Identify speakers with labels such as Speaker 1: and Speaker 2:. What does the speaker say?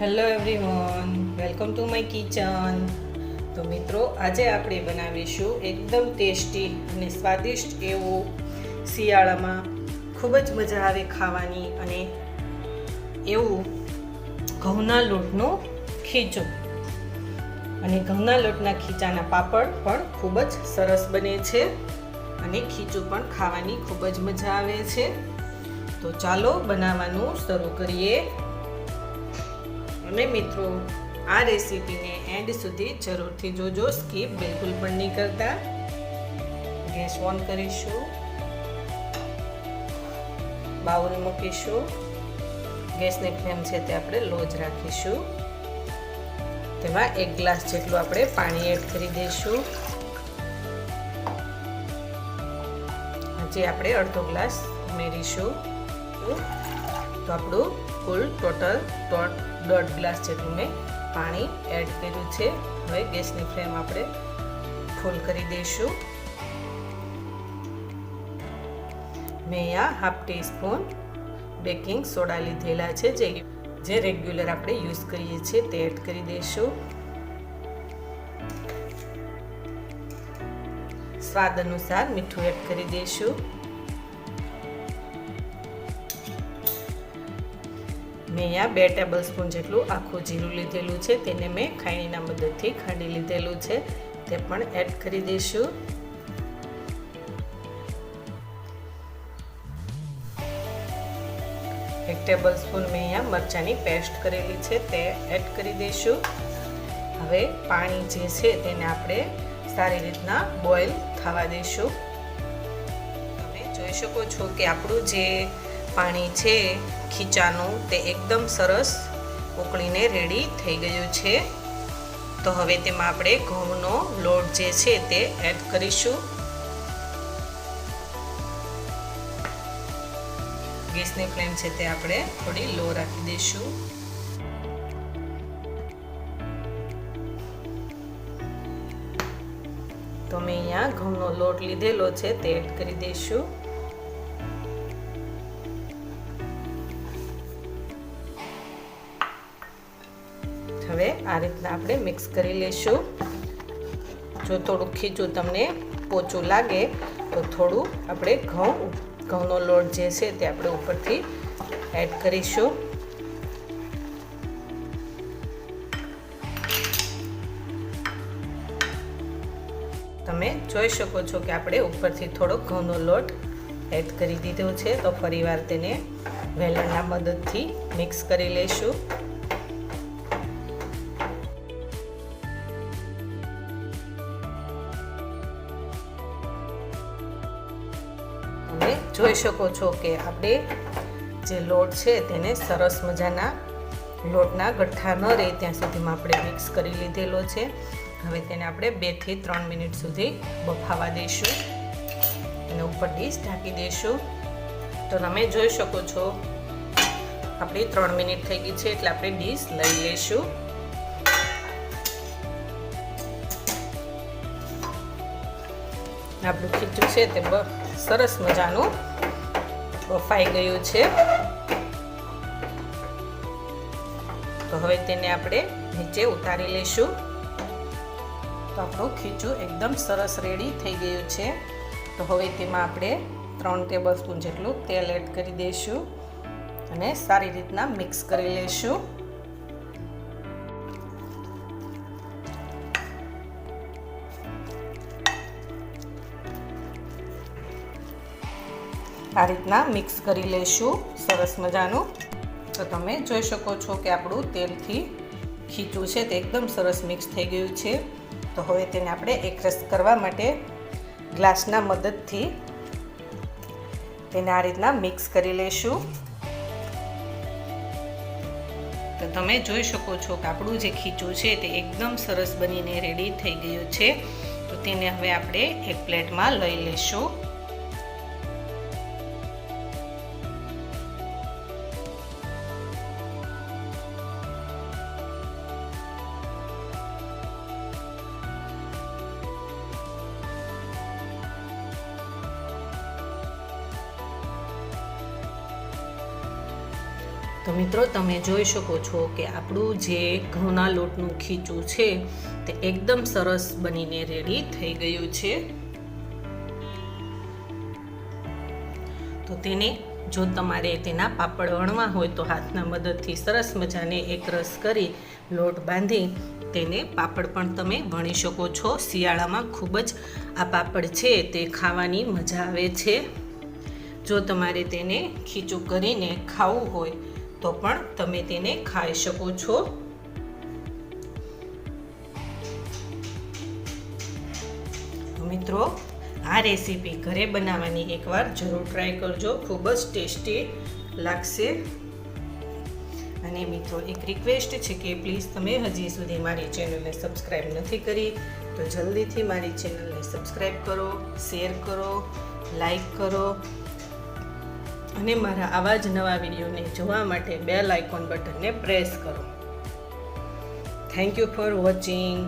Speaker 1: Hello everyone welcome to my kitchen તો મિત્રો, આજે આપણે બનાવીશું એકદમ ટેસ્ટી અને સ્વાદિષ્ટ એવું શિયાળામાં ખૂબ જ મજા આવે ખાવાની અને એવું ઘઉંના લોટનું ખીચું. અને ઘઉંના લોટના ખીચાના પાપડ પણ ખૂબ જ સરસ બને છે અને ખીચું પણ ખાવાની ખૂબ જ મજા આવે છે. તો ચાલો બનાવવાનું શરૂ કરીએ. અને મિત્રો, આ રેસીપીને એન્ડ સુધી જરૂરથી જોજો, સ્કીપ બિલકુલ પણ નહીં કરતા. ગેસ ઓન કરીશું. બાઉલ મૂકીશું. ગેસની ફ્લેમ છે તે આપણે લો જ રાખીશું. તેમાં એક ગ્લાસ જેટલું આપણે પાણી એડ કરી દઈશું. હજી આપણે અડધો ગ્લાસ ઉમેરીશું. તો આપણું કુલ ટોટલ દોઢ ગ્લાસ જેટલું મેં પાણી એડ કર્યું છે. હવે ગેસની ફ્લેમ આપણે ફૂલ કરી દઈશું. મેં અહીંયા હાફ ટીસ્પૂન બેકિંગ સોડા લીધેલા છે, જે જે રેગ્યુલર આપણે યુઝ કરીએ છીએ તે એડ કરી દઈશું. સ્વાદ અનુસાર મીઠું એડ કરી દઈશું. મેં અહીંયા બે ટેબલ સ્પૂન જેટલું આખું જીરું લીધેલું છે, તેને મેં ખાણીના મદદથી ખાંડી લીધેલું છે. તે પણ એડ કરી દઈશું. એક ટેબલ સ્પૂન મેં અહીંયા મરચાંની પેસ્ટ કરેલી છે, તે એડ કરી દઈશું. હવે પાણી જે છે, તેને આપણે સારી રીતના બોઇલ થવા દઈશું. તમે જોઈ શકો છો કે આપણું જે પાણી છે, ખીચાનું તે એકદમ સરસ ઉકળીને રેડી થઈ ગયું છે. તો હવે તેમાં આપણે ઘઉંનો લોટ જે છે તે એડ કરીશું. ગેસની ફ્લેમ છે તે આપણે થોડી લો રાખી દઈશું. તો મેં અહીંયા ઘઉંનો લોટ લીધેલો છે તે એડ કરી દઈશું. હવે આ રીતના આપણે મિક્સ કરી લઈશું. જો થોડું ખીચું તમને પોચું લાગે, તો થોડું આપણે ઘઉં ઘઉંનો લોટ જે છે તે આપણે ઉપરથી એડ કરીશું. તમે જોઈ શકો છો કે આપણે ઉપરથી થોડોક ઘઉંનો લોટ એડ કરી દીધો છે, તો ફરીવાર તેને વેલણના મદદથી મિક્સ કરી લઈશું. તમે જોઈ શકો છો કે આપણે જે લોટ છે તેને સરસ મજાના લોટના ગઠ્ઠા ન રહે ત્યાં સુધીમાં આપણે મિક્સ કરી લીધેલો છે. હવે તેને આપણે બેથી ત્રણ મિનિટ સુધી બફાવા દઈશું અને ઉપર ડીશ ઢાંકી દઈશું. તો તમે જોઈ શકો છો, આપણી ત્રણ મિનિટ થઈ ગઈ છે એટલે આપણે ડીશ લઈ લઈશું. આપણું ખીચું છે તે સરસ મજાનું બફાઈ ગયું છે. તો હવે તેને આપણે નીચે ઉતારી લઈશું. તો આપણું ખીચું એકદમ સરસ રેડી થઈ ગયું છે. તો હવે તેમાં આપણે ત્રણ ટેબલ સ્પૂન જેટલું તેલ એડ કરી દઈશું અને સારી રીતના મિક્સ કરી લઈશું. આ રીતના મિક્સ કરી લઈશું સરસ મજાનું. તો તમે જોઈ શકો છો કે આપણું તેલથી ખીચું છે તે એકદમ સરસ મિક્સ થઈ ગયું છે. તો હવે તેને આપણે એકરસ કરવા માટે ગ્લાસના મદદથી તેને આ રીતના મિક્સ કરી લઈશું તો તમે જોઈ શકો છો કે આપણું જે ખીચું છે તે એકદમ સરસ બનીને રેડી થઈ ગયું છે. તો તેને હવે આપણે એક પ્લેટમાં લઈ લઈશું તો મિત્રો, તમે જોઈ શકો છો કે આપણું જે ઘઉંના લોટનું ખીચું છે, તે એકદમ સરસ બનીને રેડી થઈ ગયું છે. તો તેને જો તમારે તેના પાપડ વણવા હોય તો હાથના મદદથી સરસ મજાને એક રસ કરી લોટ બાંધી તેને પાપડ પણ તમે વણી શકો છો. શિયાળામાં ખૂબ જ આ પાપડ છે, તે ખાવાની મજા આવે છે. જો તમારે તેને ખીચું કરીને ખાવું હોય તો પણ તમે તેને ખાઈ શકો છો. મિત્રો, આ રેસીપી ઘરે બનાવવાની એકવાર જરૂર ટ્રાય કરજો. ખૂબ જ ટેસ્ટી લાગશે. અને મિત્રો, એક રિક્વેસ્ટ છે કે પ્લીઝ તમે હજી સુધી મારી ચેનલને સબસ્ક્રાઈબ નથી કરી, તો જલ્દીથી મારી ચેનલને સબસ્ક્રાઈબ કરો શેર કરો લાઈક કરો અને મારા આવા જ નવા વિડીયોને જોવા માટે બેલ આઇકોન બટનને પ્રેસ કરો. Thank you for watching